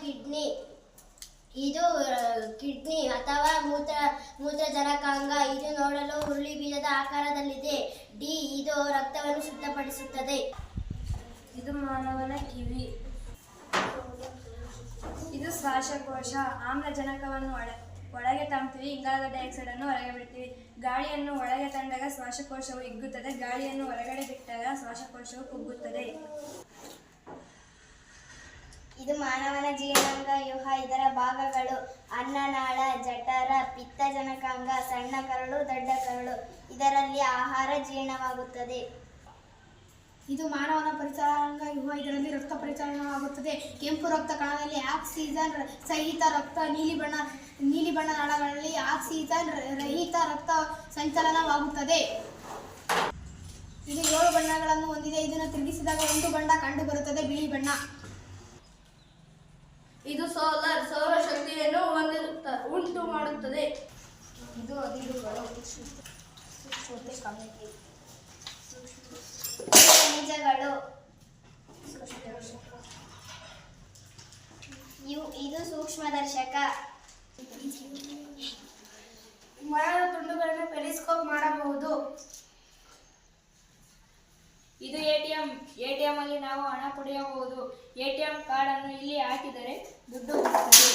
Kidney. ಇದು kidney ಅಥವಾ ಮೂತ್ರ, ಮೂತ್ರಜನಕಾಂಗ. ಇದು ನೋಡಲು ಹುರುಳಿ ಬೀಜದ ಆಕಾರದಲ್ಲಿದೆ. ಡಿ, ಇದು ರಕ್ತವನ್ನು ಶುದ್ಧಪಡಿಸುತ್ತದೆ. ಇದು ಮಾನವನ ಕಿವಿ. ಇದು ಶ್ವಾಸಕೋಶ. ಆಮ್ಲಜನಕವನ್ನು ಒಳ, ಒಳಗೆ ತಂಪ್ತೀವಿ ಇಂಗಾಲದ ಡೈಆಕ್ಸೈಡ್ ಅನ್ನು ಹೊರಗೆ ಬಿಡ್ತೀವಿ. ಗಾಳಿಯನ್ನು ಒಳಗೆ ತಂದಾಗ ಶ್ವಾಸಕೋಶವು ಹಿಗ್ಗುತ್ತದೆ ಗಾಳಿಯನ್ನು ಹೊರಗಡೆ ಬಿಟ್ಟಾಗ ಶ್ವಾಸಕೋಶವು ಕುಗ್ಗುತ್ತದೆ. ಇದು ಮಾನವನ ಜೀರ್ಣಾಂಗ ವ್ಯೂಹ ಇದರ ಭಾಗಗಳು. ಅನ್ನನಾಳ, ಜಠರ, ಪಿತ್ತಜನಕಾಂಗ, ಸಣ್ಣ ಕರಳು, ದೊಡ್ಡ ಕರಳು. ಇದರಲ್ಲಿ ಆಹಾರ ಜೀರ್ಣವಾಗುತ್ತದೆ. ಇದು ಮಾನವನ ಪರಿಸರಾಂಗ ವ್ಯೂಹ ಇದರಲ್ಲಿ ರಕ್ತ ಪರಿಚಲನವಾಗುತ್ತದೆ. ಕೆಂಪು ರಕ್ತ ಕಣದಲ್ಲಿ ಆಕ್ಸಿಜನ್ ಸಹಿತ ರಕ್ತ, ನೀಲಿ ಬಣ್ಣ ನೀಲಿ ಬಣ್ಣ ನಾಳಗಳಲ್ಲಿ ಆಕ್ಸಿಜನ್ ರಹಿತ ರಕ್ತ ಸಂಚಲನವಾಗುತ್ತದೆ. ಇದು ಏಳು ಬಣ್ಣಗಳನ್ನು ಹೊಂದಿದೆ. ಇದನ್ನು ತಿರುಗಿಸಿದಾಗ ಒಂದು ಬಣ್ಣ ಕಂಡು ಬರುತ್ತದೆ ಬಿಳಿ ಬಣ್ಣ. ಮಾಡುತ್ತದೆ ಇದು ಅದಿರುಗಳು ಖನಿಜಗಳು. ಇವು, ಇದು ಸೂಕ್ಷ್ಮದರ್ಶಕ ಮರದ ತುಂಡುಗಳನ್ನು ಪೆರಿಸ್ಕೋಪ್ ಮಾಡಬಹುದು. ಇದು A T M A T M ಅಲ್ಲಿ ನಾವು ಹಣ ಪಡೆಯಬಹುದು. ಎ ಟಿ ಎಂ ಕಾರ್ಡ್ ಅನ್ನು ಇಲ್ಲಿ ಹಾಕಿದರೆ ದುಡ್ಡು ಬರುತ್ತದೆ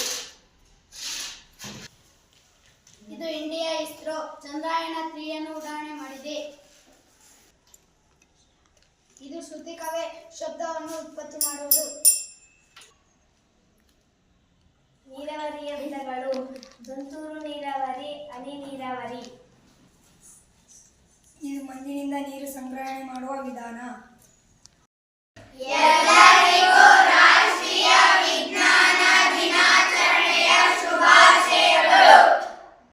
ಇದು ಇಂಡಿಯಾ ಇಸ್ರೋ ಚಂದ್ರಾಯಣ ತ್ರೀಯನ್ನು ಉಡಾವಣೆ ಮಾಡಿದೆ. ಇದು ಶ್ರುತಿಕವೇ ಶಬ್ದವನ್ನು ಉತ್ಪತ್ತಿ ಮಾಡುವುದು. ನೀರಾವರಿಯ ವಿಧಗಳು ತುಂತುರು ನೀರಾವರಿ ಹನಿ ನೀರಾವರಿ. ಇದು ಮಣ್ಣಿನಿಂದ ನೀರು ಸಂಗ್ರಹಣೆ ಮಾಡುವ ವಿಧಾನ.